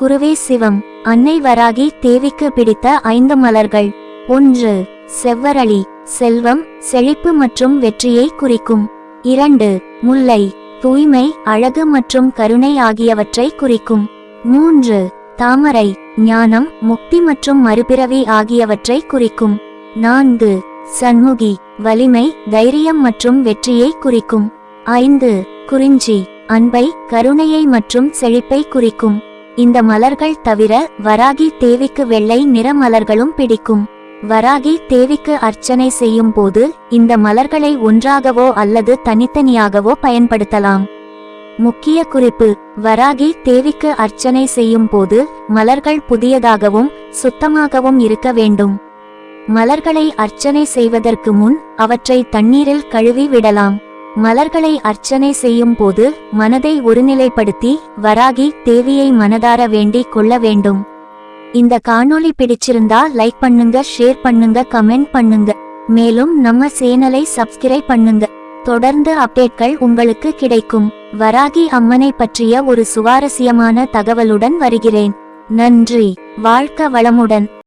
குருவே சிவம் அன்னை வராகி தேவிக்கு பிடித்த ஐந்து மலர்கள். ஒன்று செவ்வரளி செல்வம் செழிப்பு மற்றும் வெற்றியை குறிக்கும். இரண்டு முல்லை தூய்மை அழகு மற்றும் கருணை ஆகியவற்றை குறிக்கும். மூன்று தாமரை ஞானம் முக்தி மற்றும் மறுபிறவி ஆகியவற்றை குறிக்கும். நான்கு சண்முகி வலிமை தைரியம் மற்றும் வெற்றியை குறிக்கும். ஐந்து குறிஞ்சி அன்பை கருணையை மற்றும் செழிப்பை குறிக்கும். இந்த மலர்கள் தவிர வராகி தேவிக்கு வெள்ளை நிற மலர்களும் பிடிக்கும். வராகி தேவிக்கு அர்ச்சனை செய்யும் போது இந்த மலர்களை ஒன்றாகவோ அல்லது தனித்தனியாகவோ பயன்படுத்தலாம். முக்கிய குறிப்பு வராகி தேவிக்கு அர்ச்சனை செய்யும் போது மலர்கள் புதியதாகவும் சுத்தமாகவும் இருக்க வேண்டும். மலர்களை அர்ச்சனை செய்வதற்கு முன் அவற்றை தண்ணீரில் கழுவி விடலாம். மலர்களை அர்ச்சனை செய்யும் போது மனதை ஒருநிலைப்படுத்தி வராகி தேவியை மனதார வேண்டிக் கொள்ள வேண்டும். இந்த காணொளி பிடிச்சிருந்தா லைக் பண்ணுங்க ஷேர் பண்ணுங்க கமெண்ட் பண்ணுங்க. மேலும் நம்ம சேனலை சப்ஸ்கிரைப் பண்ணுங்க. தொடர்ந்து அப்டேட்கள் உங்களுக்கு கிடைக்கும். வராகி அம்மனை பற்றிய ஒரு சுவாரஸ்யமான தகவலுடன் வருகிறேன். நன்றி. வாழ்க்க வளமுடன்.